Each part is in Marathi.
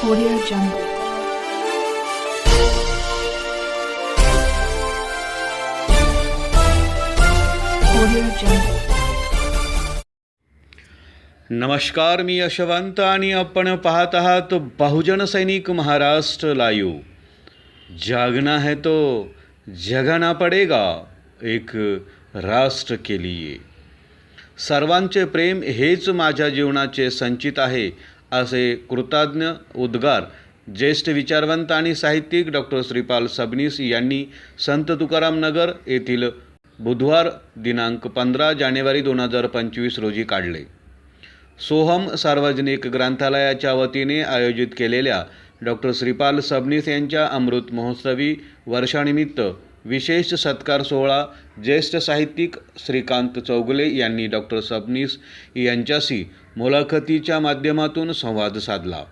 Audio Jungle. Audio Jungle. नमस्कार मी यशवंत आणि आपण पाहत आहात बहुजन सैनिक महाराष्ट्र लाईव जागना है तो जगाना पडेगा एक राष्ट्र के लिए सर्वांचे प्रेम हेच माझ्या जीवनाचे संचित आहे असे कृतज्ञ उद्गार ज्येष्ठ विचारवंत आणि साहित्यिक डॉक्टर श्रीपाल सबनीस यांनी संत तुकाराम नगर येथील बुधवार दिनांक पंधरा जानेवारी दोन हजार पंचवीस रोजी काढले. सोहम सार्वजनिक ग्रंथालयाच्या वतीने आयोजित केलेल्या डॉक्टर श्रीपाल सबनीस यांच्या अमृत महोत्सवी वर्षानिमित्त विशेष सत्कार सोहळा ज्येष्ठ साहित्यिक श्रीकांत चौगुले यांनी डॉक्टर सबनीस यांच्याशी मुलाखतीच्या माध्यमातून संवाद साधला.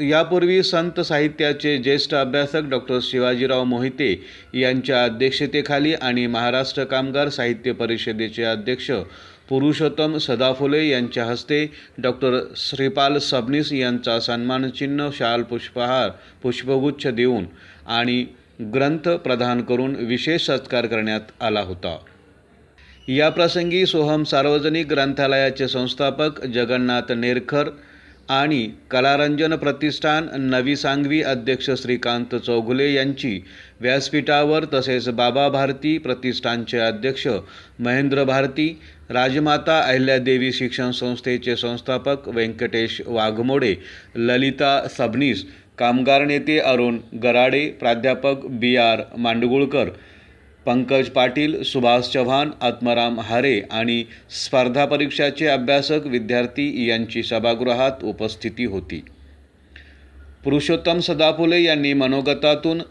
यापूर्वी संत साहित्याचे ज्येष्ठ अभ्यासक डॉक्टर शिवाजीराव मोहिते यांच्या अध्यक्षतेखाली आणि महाराष्ट्र कामगार साहित्य परिषदेचे अध्यक्ष पुरुषोत्तम सदाफुले यांच्या हस्ते डॉक्टर श्रीपाल सबनीस यांचा सन्मानचिन्ह शाल पुष्पहार पुष्पगुच्छ देऊन आणि ग्रंथ प्रदान करून विशेष सत्कार करण्यात आला होता. या प्रसंगी सोहम सार्वजनिक ग्रंथालयाचे संस्थापक जगन्नाथ नेरखर आणि कलारंजन प्रतिष्ठान नवी सांगवी अध्यक्ष श्रीकांत चौगुले यांची व्यासपीठावर तसेच बाबा भारती प्रतिष्ठानचे अध्यक्ष महेंद्र भारती राजमाता अहिल्यादेवी शिक्षण संस्थेचे संस्थापक व्यंकटेश वाघमोडे ललिता सबनीस कामगार नेते अरुण गराडे प्राध्यापक बी आर मांडगुळकर पंकज पाटील सुभाष चव्हाण आत्माराम हारे आणि स्पर्धा परीक्षाचे अभ्यासक विद्यार्थी यांची सभागृहात उपस्थिती होती. पुरुषोत्तम सदाफुले यांनी मनोगतातून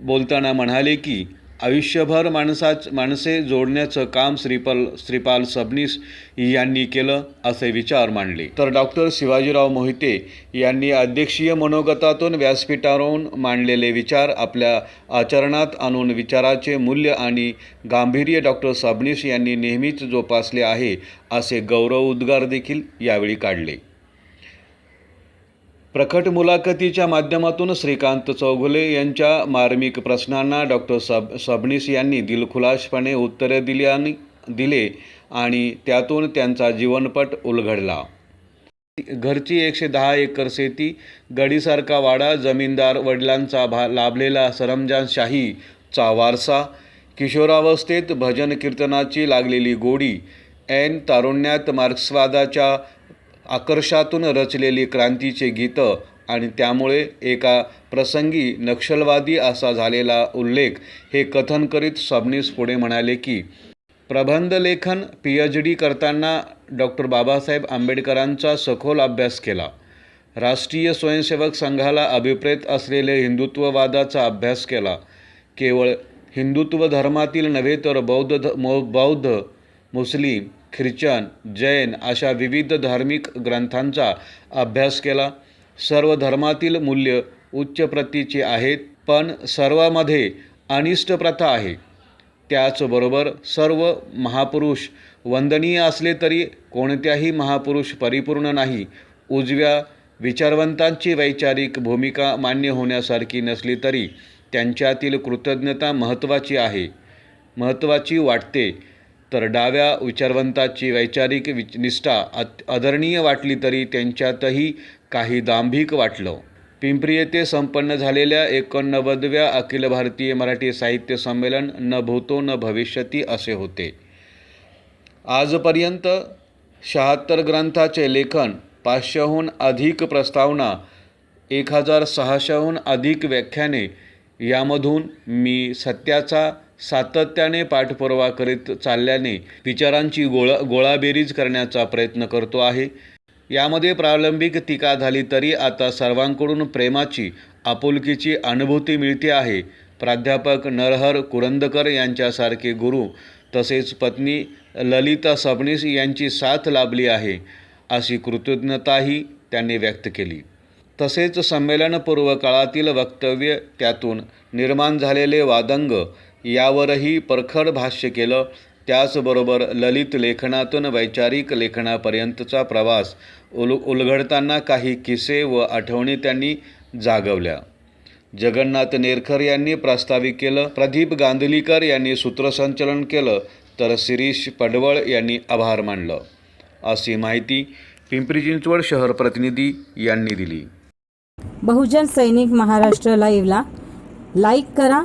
बोलताना म्हणाले की आयुष्यभर माणसाच माणसे जोडण्याचं काम श्रीपाल श्रीपाल सबनीस यांनी केलं असे विचार मांडले. तर डॉक्टर शिवाजीराव मोहिते यांनी अध्यक्षीय मनोगतातून व्यासपीठावरून मांडलेले विचार आपल्या आचरणात आणून विचाराचे मूल्य आणि गांभीर्य डॉक्टर सबनीस यांनी नेहमीच जोपासले आहे असे गौरव उद्गार देखील यावेळी काढले. प्रकट मुलाखतीच्या माध्यमातून श्रीकांत चौघुले यांच्या मार्मिक प्रश्नांना डॉक्टर सब सबनीस यांनी दिलखुलासपणे उत्तरे दिली आणि दिले आणि त्यातून त्यांचा जीवनपट उलगडला. घरची एकशे दहा एकर शेती गडीसारखा वाडा जमीनदार वडिलांचा भा लाभलेला सरंजानशाहीचा वारसा किशोरावस्थेत भजन कीर्तनाची लागलेली गोडी ऐन तारुण्यात मार्क्सवादाच्या आकर्षातून रचलेली क्रांतीचे गीतं आणि त्यामुळे एका प्रसंगी नक्षलवादी असा झालेला उल्लेख हे कथन करीत सबनीस पुढे म्हणाले की प्रबंधलेखन पी एच डी करताना डॉक्टर बाबासाहेब आंबेडकरांचा सखोल अभ्यास केला. राष्ट्रीय स्वयंसेवक संघाला अभिप्रेत असलेले हिंदुत्ववादाचा अभ्यास केला. केवळ हिंदुत्व धर्मातील नव्हे तर बौद्ध ध बौद्ध मुस्लिम ख्रिश्चन जैन अशा विविध धार्मिक ग्रंथांचा अभ्यास केला. सर्व धर्मातील मूल्य उच्च प्रतीची आहेत पण सर्वामध्ये अनिष्ट प्रथा आहे. त्याचबरोबर सर्व महापुरुष वंदनीय असले तरी कोणत्याही महापुरुष परिपूर्ण नाही. उजव्या विचारवंतांची वैचारिक भूमिका मान्य होण्यासारखी नसली तरी त्यांच्यातील कृतज्ञता महत्त्वाची आहे. महत्त्वाची वाटते तर डाव्या विचारवंताची वैचारिक विच निष्ठा अत आदरणीय वाटली तरी त्यांच्यातही काही दांभिक वाटलं. पिंपरी येथे संपन्न झालेल्या एकोणनव्वदव्या अखिल भारतीय मराठी साहित्य संमेलन न भूतो न भविष्यती असे होते. आजपर्यंत शहात्तर ग्रंथाचे लेखन पाचशेहून अधिक प्रस्तावना एक हजार सहाशेहून अधिक व्याख्याने यामधून मी सत्याचा सातत्याने पाठपुरावा करीत चालल्याने विचारांची गोळा गोळाबेरीज करण्याचा प्रयत्न करतो आहे. यामध्ये प्रारंभिक टीका झाली तरी आता सर्वांकडून प्रेमाची आपुलकीची अनुभूती मिळते आहे. प्राध्यापक नरहर कुरंदकर यांच्यासारखे गुरु तसेच पत्नी ललिता सबनीस यांची साथ लाभली आहे अशी कृतज्ञताही त्यांनी व्यक्त केली. तसेच संमेलनपूर्व काळातील वक्तव्य त्यातून निर्माण झालेले वादंग यावरही परखड भाष्य केलं. त्याचबरोबर ललित लेखनातून वैचारिक लेखनापर्यंतचा प्रवास उल उलगडताना काही किस्से व आठवणी त्यांनी जागवल्या. जगन्नाथ नेरकर यांनी प्रास्ताविक केलं. प्रदीप गांधलीकर यांनी सूत्रसंचलन केलं. तर शिरीष पडवळ यांनी आभार मानलं. अशी माहिती पिंपरी चिंचवड शहर प्रतिनिधी यांनी दिली. बहुजन सैनिक महाराष्ट्र लाईव्हला लाईक करा.